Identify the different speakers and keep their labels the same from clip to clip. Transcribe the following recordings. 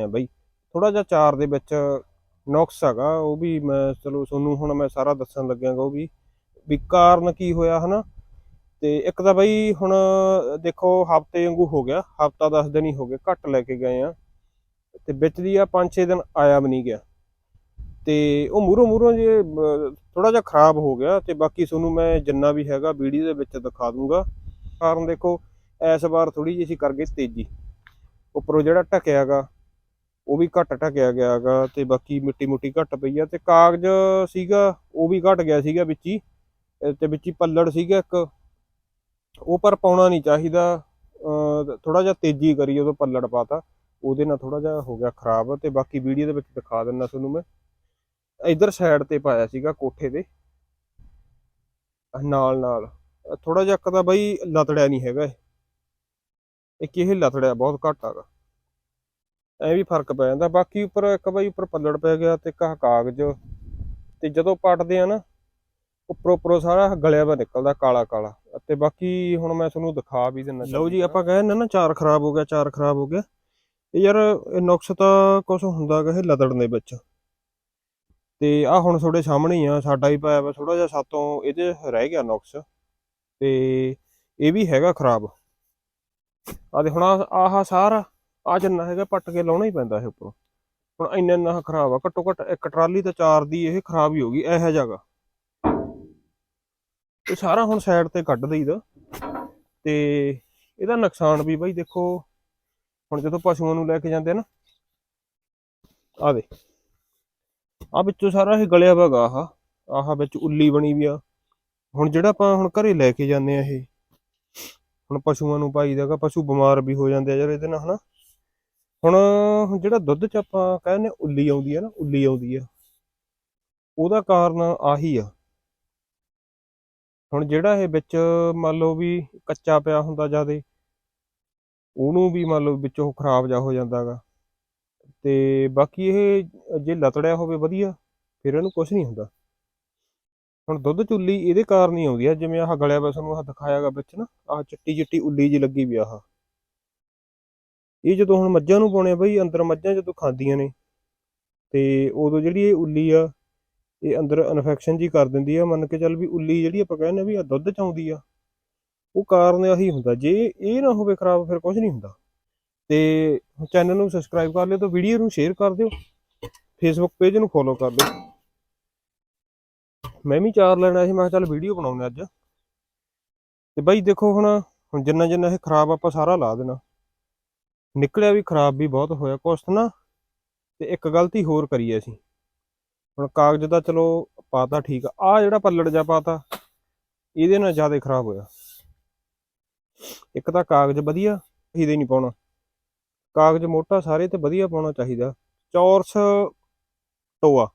Speaker 1: ਆ ਬਈ। ਥੋੜਾ ਜਿਹਾ ਚਾਰ ਦੇ ਵਿੱਚ ਨੁਕਸ ਹੈਗਾ, ਉਹ ਵੀ ਮੈਂ ਚਲੋ ਤੁਹਾਨੂੰ ਹੁਣ ਮੈਂ ਸਾਰਾ ਦੱਸਣ ਲੱਗਿਆਗਾ ਉਹ ਵੀ। ਵੀ ਕਾਰਨ ਕੀ ਹੋਇਆ ਹਨਾ? ਤੇ ਇੱਕ ਤਾਂ ਬਈ ਹੁਣ ਦੇਖੋ ਹਫ਼ਤੇ ਵਾਂਗੂ ਹੋ ਗਿਆ, ਹਫਤਾ 10 ਦਿਨ ਹੀ ਹੋ ਗਏ, ਘੱਟ ਲੈ ਕੇ ਗਏ ਆ। ਤੇ ਵਿੱਚ ਦੀ ਆ 5-6 ਦਿਨ ਆਇਆ ਵੀ ਨਹੀਂ ਗਿਆ। ਤੇ ਉਹ ਮੂਰੋਂ ਮੂਰੋਂ ਜੇ ਥੋੜਾ ਜਿਹਾ ਖਰਾਬ ਹੋ ਗਿਆ ਤੇ ਬਾਕੀ ਤੁਹਾਨੂੰ ਮੈਂ ਜਿੰਨਾ ਵੀ ਹੈਗਾ ਵੀਡੀਓ ਦੇ ਵਿੱਚ ਦਿਖਾ ਦੂੰਗਾ। ਕਾਰਨ ਦੇਖੋ ਇਸ ਵਾਰ ਥੋੜੀ ਜਿਹੀ ਅਸੀਂ ਕਰ ਗਏ ਤੇਜ਼ੀ। ਉੱਪਰੋਂ ਜਿਹੜਾ ਢਕਿਆਗਾ ਉਹ ਵੀ ਘੱਟ ਢਕਿਆ ਗਿਆਗਾ ਤੇ ਬਾਕੀ ਮਿੱਟੀ ਮੁੱਟੀ ਘੱਟ ਪਈ ਆ ਤੇ ਕਾਗਜ਼ ਸੀਗਾ, ਉਹ ਵੀ ਘੱਟ ਗਿਆ ਸੀਗਾ ਵਿੱਚ ਹੀ ਅਹ ਤੇ ਵਿੱਚ ਹੀ ਪੱਲੜ ਸੀਗਾ ਇੱਕ। ਉਹ ਪਰ ਪਾਉਣਾ ਨਹੀਂ ਚਾਹੀਦਾ ਥੋੜਾ ਜਿਹਾ ਤੇਜ਼ੀ ਕਰੀ ਉਦੋਂ ਪੱਲੜ ਪਾਤਾ, ਉਹਦੇ ਨਾਲ ਥੋੜਾ ਜਿਹਾ ਹੋ ਗਿਆ ਖਰਾਬ ਤੇ ਬਾਕੀ ਵੀਡੀਓ ਦੇ ਵਿੱਚ ਦਿਖਾ ਦਿੰਦਾ ਤੁਹਾਨੂੰ ਮੈਂ। ਇਧਰ ਸਾਈਡ ਤੇ ਪਾਇਆ ਸੀਗਾ ਕੋਠੇ ਦੇ ਨਾਲ ਨਾਲ ਥੋੜਾ ਜਿਹਾ ਇੱਕ ਤਾਂ ਬਈ ਲਤੜਿਆ ਨਹੀਂ ਹੈਗਾ ਇਹ। ਇੱਕ ਇਹ ਲਤੜਿਆ ਬਹੁਤ ਘੱਟ ਆਗਾ ਐ ਵੀ ਫ਼ਰਕ ਪੈ ਜਾਂਦਾ। ਬਾਕੀ ਉੱਪਰ ਇੱਕ ਬਈ ਉੱਪਰ ਪੱਲੜ ਪੈ ਗਿਆ ਤੇ ਕਾ ਕਾਗਜ਼। ਤੇ ਜਦੋਂ ਪੱਟਦੇ ਆ ਨਾ ਉੱਪਰੋਂ ਉੱਪਰੋਂ ਸਾਰਾ ਗਲਿਆ ਵਾ ਨਿਕਲਦਾ ਕਾਲਾ ਕਾਲਾ। ਤੇ ਬਾਕੀ ਹੁਣ ਮੈਂ ਤੁਹਾਨੂੰ ਦਿਖਾ ਵੀ ਦਿੰਦਾ ਲਓ ਜੀ ਆਪਾਂ ਕਹਿੰਦੇ ਨਾ ਚਾਰ ਖਰਾਬ ਹੋ ਗਿਆ ਚਾਰ ਖਰਾਬ ਹੋ ਗਿਆ। ਇਹ ਯਾਰ ਇਹ ਨੁਕਸ ਤਾਂ ਕੁਝ ਹੁੰਦਾ ਗਾ ਇਹ ਲਤੜਨ ਦੇ ਵਿੱਚ। ਤੇ ਆ ਹੁਣ ਤੁਹਾਡੇ ਸਾਹਮਣੇ ਹੀ ਆ ਸਾਡਾ ਹੀ ਪਾਇਆ ਵਾ ਥੋੜਾ ਜਿਹਾ ਸਾਤੋਂ ਇਹਦੇ ਰਹਿ ਗਿਆ ਨੁਕਸ। ਤੇ ਇਹ ਵੀ ਹੈਗਾ ਖਰਾਬ। ਆ ਦੇ ਹੁਣ ਆਹ ਆਹ ਸਾਰਾ ਆ ਜਿੰਨਾ ਹੈਗਾ ਪੱਟ ਕੇ ਲਾਉਣਾ ਹੀ ਪੈਂਦਾ ਇਹ ਉੱਪਰੋਂ। ਹੁਣ ਇੰਨਾ ਇੰਨਾ ਖਰਾਬ ਆ, ਘੱਟੋ ਘੱਟ ਇੱਕ ਟਰਾਲੀ ਤਾਂ ਚਾਰ ਦੀ ਇਹ ਖਰਾਬ ਹੀ ਹੋ ਗਈ, ਇਹੋ ਜਗ੍ਹਾ ਇਹ ਸਾਰਾ ਹੁਣ ਸਾਈਡ ਤੇ ਕੱਢ ਦਈਦਾ ਤੇ ਇਹਦਾ ਨੁਕਸਾਨ ਵੀ ਬਾਈ ਦੇਖੋ, ਹੁਣ ਜਦੋਂ ਪਸ਼ੂਆਂ ਨੂੰ ਲੈ ਕੇ ਜਾਂਦੇ ਨਾ, ਆ ਦੇ ਆ ਵਿੱਚੋਂ ਸਾਰਾ ਇਹ ਗਲਿਆ ਵਗਾ ਆਹ ਆਹ ਵਿੱਚ ਉੱਲੀ ਬਣੀ ਵੀ ਆ। ਹੁਣ ਜਿਹੜਾ ਆਪਾਂ ਹੁਣ ਘਰੇ ਲੈ ਕੇ ਜਾਂਦੇ ਆ ਇਹ, ਹੁਣ ਪਸ਼ੂਆਂ ਨੂੰ ਪਾਈਦਾਗਾ ਪਸ਼ੂ ਬਿਮਾਰ ਵੀ ਹੋ ਜਾਂਦੇ ਆ ਯਾਰ ਇਹਦੇ ਨਾਲ, ਹਨਾ? ਹੁਣ ਜਿਹੜਾ ਦੁੱਧ ਚ ਆਪਾਂ ਕਹਿੰਦੇ ਉੱਲੀ ਆਉਂਦੀ ਆ ਨਾ, ਉੱਲੀ ਆਉਂਦੀ ਆ ਉਹਦਾ ਕਾਰਨ ਆਹੀ ਆ। ਹੁਣ ਜਿਹੜਾ ਇਹ ਵਿੱਚ ਮੰਨ ਲਓ ਵੀ ਕੱਚਾ ਪਿਆ ਹੁੰਦਾ ਜਿਆਦੇ ਉਹਨੂੰ ਵੀ ਮੰਨ ਲਓ ਵਿੱਚ ਉਹ ਖਰਾਬ ਜਾ ਹੋ ਜਾਂਦਾਗਾ ਤੇ ਬਾਕੀ ਇਹ ਜੇ ਲਤੜਿਆ ਹੋਵੇ ਵਧੀਆ, ਫਿਰ ਇਹਨੂੰ ਕੁਝ ਨਹੀਂ ਹੁੰਦਾ। ਹੁਣ ਦੁੱਧ ਚੁੱਲੀ ਇਹਦੇ ਕਾਰਨ ਹੀ ਆਉਂਦੀ ਆ, ਜਿਵੇਂ ਆਹ ਗਲਿਆ ਵਾ ਤੁਹਾਨੂੰ ਆਹ ਦਿਖਾਇਆਗਾ ਵਿੱਚ ਨਾ, ਆਹ ਚਿੱਟੀ ਚਿੱਟੀ ਉੱਲੀ ਜੀ ਲੱਗੀ ਵੀ ਆਹ। ਇਹ ਜਦੋਂ ਹੁਣ ਮੱਝਾਂ ਨੂੰ ਪਾਉਣੇ ਆ ਬਈ, ਅੰਦਰ ਮੱਝਾਂ ਜਦੋਂ ਖਾਂਦੀਆਂ ਨੇ, ਤੇ ਉਦੋਂ ਜਿਹੜੀ ਇਹ ਉੱਲੀ ਆ, ਇਹ ਅੰਦਰ ਇਨਫੈਕਸ਼ਨ ਜੀ ਕਰ ਦਿੰਦੀ ਆ, ਮੰਨ ਕੇ ਚੱਲ ਵੀ ਉੱਲੀ ਜਿਹੜੀ ਆਪਾਂ ਕਹਿੰਦੇ ਆ ਵੀ ਆ ਦੁੱਧ ਚ ਆਉਂਦੀ ਆ, ਉਹ ਕਾਰਨ ਆਹੀ ਹੁੰਦਾ, ਜੇ ਇਹ ਨਾ ਹੋਵੇ ਖਰਾਬ ਫਿਰ ਕੁਝ ਨਹੀਂ ਹੁੰਦਾ। ਤੇ ਚੈਨਲ ਨੂੰ ਸਬਸਕ੍ਰਾਈਬ ਕਰ ਲਿਓ ਤੇ ਵੀਡੀਓ ਨੂੰ ਸ਼ੇਅਰ ਕਰ ਦਿਓ ਫੇਸਬੁੱਕ ਪੇਜ ਨੂੰ ਫੋਲੋ ਕਰ ਲਿਓ। ਮੈਂ ਵੀ ਚਾਰ ਲੈਣਾ ਸੀ, ਮੈਂ ਕਿਹਾ ਚੱਲ ਵੀਡੀਓ ਬਣਾਉਣੇ ਅੱਜ। ਤੇ ਬਾਈ ਦੇਖੋ ਹੁਣ ਹੁਣ ਜਿੰਨਾ ਜਿੰਨਾ ਇਹ ਖਰਾਬ ਆਪਾਂ ਸਾਰਾ ਲਾ ਦੇਣਾ। ਨਿਕਲਿਆ ਵੀ ਖਰਾਬ ਵੀ ਬਹੁਤ ਹੋਇਆ ਕੁਛ ਨਾ, ਤੇ ਇੱਕ ਗਲਤੀ ਹੋਰ ਕਰੀ ਅਸੀਂ। ਹੁਣ ਕਾਗਜ਼ ਦਾ ਚਲੋ ਪਾਤਾ ਠੀਕ ਆ ਜਿਹੜਾ ਪੱਲੜ ਜਾ ਪਾਤਾ, ਇਹਦੇ ਨਾਲ ਜ਼ਿਆਦਾ ਖਰਾਬ ਹੋਇਆ। ਇੱਕ ਤਾਂ ਕਾਗਜ਼ ਵਧੀਆ ਇਹਦੇ ਨਹੀਂ ਪਾਉਣਾ। ਕਾਗਜ਼ ਮੋਟਾ ਸਾਰੇ ਤੇ ਵਧੀਆ ਪਾਉਣਾ ਚਾਹੀਦਾ। ਚੌਰਸ ਟੋਆ,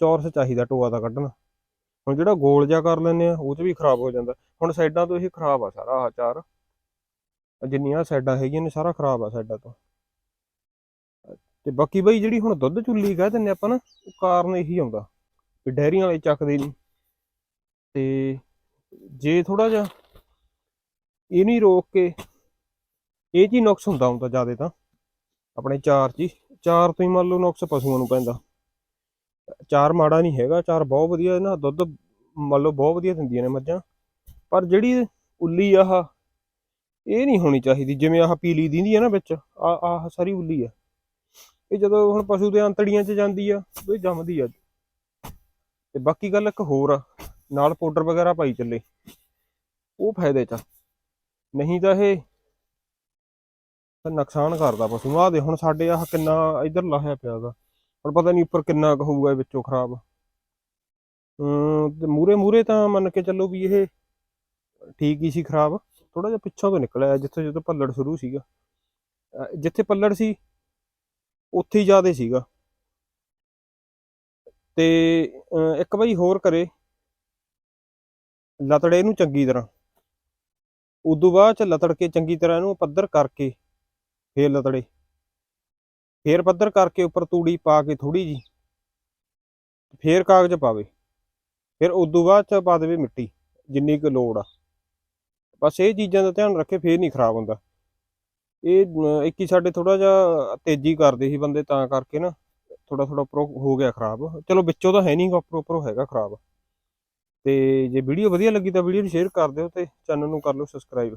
Speaker 1: ਚੌਰਸ ਚਾਹੀਦਾ ਟੋਆ ਦਾ ਕੱਢਣਾ। ਹੁਣ ਜਿਹੜਾ ਗੋਲ ਜਿਹਾ ਕਰ ਲੈਂਦੇ ਆ, ਉਹ 'ਚ ਵੀ ਖਰਾਬ ਹੋ ਜਾਂਦਾ। ਹੁਣ ਸਾਈਡਾਂ ਤੋਂ ਇਹ ਖਰਾਬ ਆ ਸਾਰਾ ਆਹ ਚਾਰ। ਜਿੰਨੀਆਂ ਸਾਈਡਾਂ ਹੈਗੀਆਂ ਨੇ ਸਾਰਾ ਖਰਾਬ ਆ ਸਾਈਡਾਂ ਤੋਂ। ਤੇ ਬਾਕੀ ਬਈ ਜਿਹੜੀ ਹੁਣ ਦੁੱਧ ਚੁੱਲੀ ਕਹਿ ਦਿੰਦੇ ਆਪਾਂ ਨਾ, ਉਹ ਕਾਰਨ ਇਹੀ ਆਉਂਦਾ ਵੀ ਡੈਰੀਆਂ ਵਾਲੇ ਚੱਕਦੇ ਨਹੀਂ। ਤੇ ਜੇ ਥੋੜਾ ਜਿਹਾ ਇਹ ਨਹੀਂ ਰੋਕ ਕੇ ਇਹ ਜੀ ਨੁਕਸ ਹੁੰਦਾ ਹੁੰਦਾ ਜ਼ਿਆਦਾ ਤਾਂ, ਆਪਣੇ ਚਾਰ ਚ ਹੀ। ਚਾਰ ਤੋਂ ਹੀ ਮੰਨ ਲਓ ਨੁਕਸ ਪਸ਼ੂਆਂ ਨੂੰ ਪੈਂਦਾ। ਚਾਰ ਮਾੜਾ ਨਹੀਂ ਹੈਗਾ, ਚਾਰ ਬਹੁਤ ਵਧੀਆ ਨਾ ਦੁੱਧ ਮੰਨ ਲਓ ਬਹੁਤ ਵਧੀਆ ਦਿੰਦੀਆਂ ਨੇ ਮੱਝਾਂ। ਪਰ ਜਿਹੜੀ ਉੱਲੀ ਆਹ ਇਹ ਨਹੀਂ ਹੋਣੀ ਚਾਹੀਦੀ, ਜਿਵੇਂ ਆਹ ਪੀਲੀ ਦਿੰਦੀ ਹੈ ਨਾ ਵਿੱਚ, ਆ, ਆਹ ਸਾਰੀ ਉੱਲੀ ਆ। ਇਹ ਜਦੋਂ ਹੁਣ ਪਸ਼ੂ ਦੇ ਅੰਤੜੀਆਂ 'ਚ ਜਾਂਦੀ ਆ ਉਹ ਜੰਮਦੀ ਆ। ਤੇ ਬਾਕੀ ਗੱਲ ਇੱਕ ਹੋਰ ਆ, ਨਾਲ ਪਾਊਡਰ ਵਗੈਰਾ ਪਾਈ ਚੱਲੇ। ਉਹ ਫਾਇਦੇ 'ਚ ਨਹੀਂ ਤਾਂ ਇਹ ਤਾਂ ਨੁਕਸਾਨ ਕਰਦਾ ਪਸ਼ੂ ਆਹ ਦੇ ਹੁਣ ਸਾਡੇ ਆਹ ਕਿੰਨਾ ਇਧਰ ਲਾਹਿਆ ਪਿਆਗਾ ਹੁਣ ਪਤਾ ਨਹੀਂ ਉੱਪਰ ਕਿੰਨਾ ਕੁ ਹੋਊਗਾ ਵਿੱਚੋਂ ਖਰਾਬ। ਅਮ ਤੇ ਮੂਰੇ ਮੂਰੇ ਤਾਂ ਮੰਨ ਕੇ ਚੱਲੋ ਵੀ ਇਹ ਠੀਕ ਹੀ ਸੀ, ਖਰਾਬ। ਥੋੜਾ ਜਿਹਾ ਪਿੱਛੋਂ ਤੋਂ ਨਿਕਲਿਆ ਜਿੱਥੇ ਜਦੋਂ ਪੱਲੜ ਸ਼ੁਰੂ ਸੀਗਾ। ਜਿੱਥੇ ਪੱਲੜ ਸੀ, ਉੱਥੇ ਹੀ ਜ਼ਿਆਦਾ ਸੀਗਾ। ਤੇ ਇੱਕ ਵਾਰੀ ਹੋਰ ਕਰੇ, ਲਤੜੇ ਨੂੰ ਚੰਗੀ ਤਰ੍ਹਾਂ। ਉਦੋਂ ਬਾਅਦ ਚ ਲਤੜ ਕੇ ਚੰਗੀ ਤਰ੍ਹਾਂ ਇਹਨੂੰ ਪੱਧਰ ਕਰਕੇ, ਫੇਰ ਲਤੜੇ। ਫੇਰ ਪੱਧਰ ਕਰਕੇ ਉੱਪਰ ਤੂੜੀ ਪਾ ਕੇ ਥੋੜੀ ਜੀ ਫੇਰ ਕਾਗਜ਼ ਪਾਵੇ। ਫਿਰ ਉਦੋਂ ਬਾਅਦ ਚ ਪਾ ਦੇਵੇ ਮਿੱਟੀ, ਜਿੰਨੀ ਕੁ ਲੋੜ ਆ। ਬਸ ਇਹ ਚੀਜ਼ਾਂ ਦਾ ਧਿਆਨ ਰੱਖੇ, ਫੇਰ ਨਹੀਂ ਖਰਾਬ ਹੁੰਦਾ। ਇਹ ਇੱਕ ਹੀ ਸਾਡੇ ਥੋੜਾ ਜਿਹਾ ਤੇਜ਼ੀ ਕਰਦੇ ਸੀ ਬੰਦੇ, ਤਾਂ ਕਰਕੇ ਨਾ ਥੋੜਾ ਥੋੜਾ ਉੱਪਰੋਂ ਹੋ ਗਿਆ ਖਰਾਬ। ਚਲੋ ਵਿੱਚੋਂ ਤਾਂ ਹੈ ਨਹੀਂ ਉੱਪਰੋਂ ਉੱਪਰੋਂ ਹੈਗਾ ਖਰਾਬ। ਤੇ ਜੇ ਵੀਡੀਓ ਵਧੀਆ ਲੱਗੀ ਤਾਂ ਵੀਡੀਓ ਨੂੰ ਸ਼ੇਅਰ ਕਰ ਦਿਓ ਤੇ ਚੈਨਲ ਨੂੰ ਕਰ ਲਓ ਸਬਸਕ੍ਰਾਈਬ